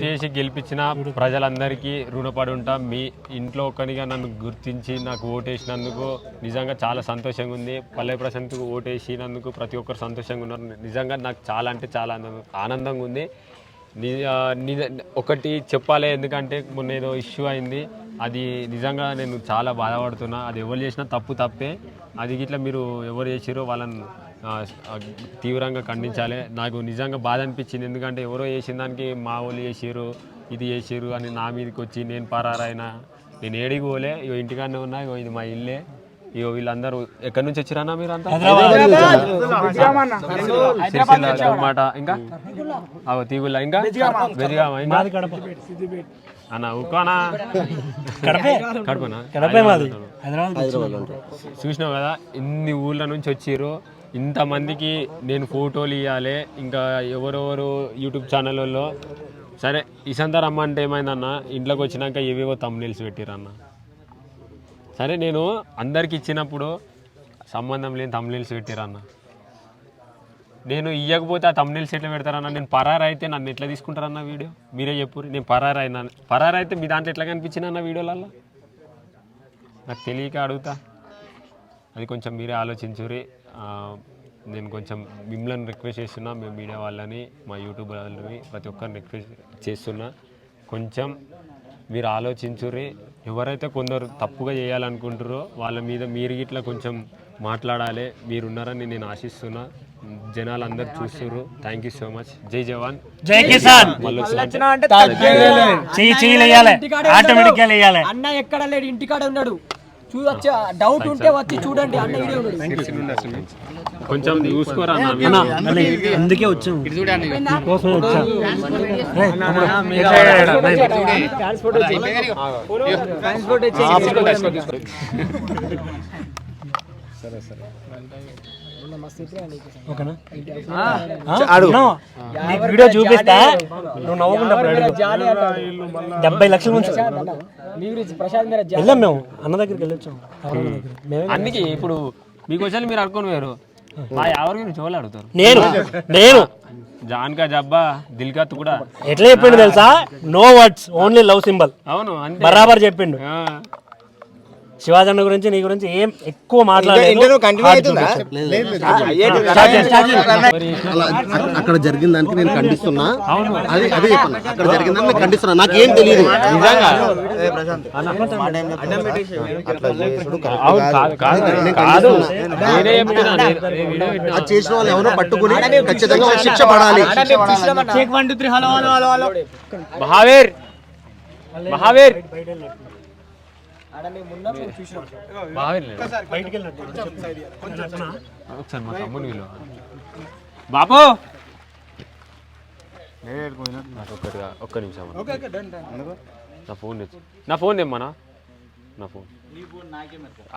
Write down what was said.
చేసి గెలిపించిన ప్రజలందరికీ రుణపడి ఉంటా. మీ ఇంట్లో ఒకరిగా నన్ను గుర్తించి నాకు ఓటేసినందుకు నిజంగా చాలా సంతోషంగా ఉంది. పల్లె ప్రశాంత్కు ఓటేసినందుకు ప్రతి ఒక్కరు సంతోషంగా ఉన్నారు. నిజంగా నాకు చాలా అంటే చాలా ఆనందం ఆనందంగా ఉంది. నిజ- ఒకటి చెప్పాలి ఎందుకంటే మొన్న ఏదో ఇష్యూ అయింది. అది నిజంగా నేను చాలా బాధపడుతున్నా. అది ఎవరు చేసినా తప్పు తప్పే. అది గిట్లా మీరు ఎవరు చేసిరో వాళ్ళని తీవ్రంగా ఖండించాలి. నాకు నిజంగా బాధ అనిపించింది. ఎందుకంటే ఎవరో చేసిన దానికి మా వాళ్ళు చేసిరు ఇది చేసిరు అని నా మీదకి వచ్చి నేను పరారైనా నేను ఏడికి పోలే ఇగో ఇంటికాడనే ఉన్నా ఇగో ఇది మా ఇల్లే. ఇగో వీళ్ళందరూ ఎక్కడి నుంచి వచ్చిరానా మీరు అంతా? మాట ఇంకా? అగో తీగుల్లా ఇంకా? ఇంకా? అన్న ఉక్కానా? కడపనా? హైదరాబాద్ చూసినావు కదా ఇన్ని ఊళ్ళ నుంచి వచ్చిర్రు. ఇంతమందికి నేను ఫోటోలు ఇవ్వాలి ఇంకా ఎవరెవరు యూట్యూబ్ ఛానళ్ళల్లో సరే ఇసంతా రమ్మంటే ఏమైందన్న ఇంట్లోకి వచ్చినాక ఏవేవో తమ్నేల్స్ పెట్టిరన్న సరే నేను అందరికి ఇచ్చినప్పుడు సంబంధం లేని తమ్నేల్స్ పెట్టిరన్న నేను ఇవ్వకపోతే ఆ తమ్నేల్స్ ఎట్లా పెడతారన్న నేను పరారు అయితే నన్ను ఎట్లా తీసుకుంటారన్న వీడియో? మీరే చెప్పు నేను పరారు అయినా పరారు అయితే మీ దాంట్లో ఎట్లా కనిపించిన అన్న వీడియోలలో నాకు తెలియక అడుగుతా. అది కొంచెం మీరే ఆలోచించురి నేను కొంచెం మిమ్మల్ని రిక్వెస్ట్ చేస్తున్నా మీ మీడియా వాళ్ళని మా యూట్యూబ్ వాళ్ళని ప్రతి ఒక్కరిని రిక్వెస్ట్ చేస్తున్నా. కొంచెం మీరు ఆలోచించురి ఎవరైతే కొందరు తప్పుగా చేయాలనుకుంటారో వాళ్ళ మీద మీరు ఇట్లా కొంచెం మాట్లాడాలి. మీరున్నారని నేను ఆశిస్తున్నా. జనాలు అందరు చూస్తున్నారు థ్యాంక్ యూ సో మచ్ జై జవాన్. జై కిసాన్. ఆటోమేటిక్ అన్న ఎక్కడ లేడు? ఇంటికాడ ఉన్నాడు. చూడొచ్చా డౌట్ ఉంటే వచ్చి చూడండి అన్న ఇడే ఉన్నాడు కొంచెం చూసుకోరా అందుకే వచ్చాం. కోసం వచ్చాం. ఓకేనా? అడుగు నీకు వీడియో చూపిస్తా. నువ్వు నవ్వకుండా డెబ్బై లక్షల నుంచి. వెళ్ళాం మేము. అన్న దగ్గరికి వెళ్ళొచ్చాం. అందుకే ఇప్పుడు మీకు వచ్చి మీరు అనుకుని వేరు. మా అడుగుతారు నేను. నేను. జాన్కా జబ్బా దిల్కత్ కూడా. ఎట్లా చెప్పిండు తెలుసా? No words only love symbol. అవును బరాబర్ చెప్పిండు. ఆ, శివాజీ అన్న గురించి నీ గురించి ఏం ఎక్కువ అక్కడ- జరిగిన దానికి నేను ఖండిస్తున్నా. అది అదే చెప్పాను అక్కడ జరిగిన దానికి నేను ఖండిస్తున్నా. నాకేం తెలియదు నిజంగా. అది చేసిన వాళ్ళు ఎవరో పట్టుకుని ఖచ్చితంగా శిక్ష పడాలి. మహావీర్! మహావీర్. ఒకసారి మా తమ్ముని విలువ బాబు! నాకు ఒక్కటి ఒక్క నిమిషం అన్న. నా ఫోన్ తెచ్చు. నా ఫోన్ తెమ్మనా? నా ఫోన్.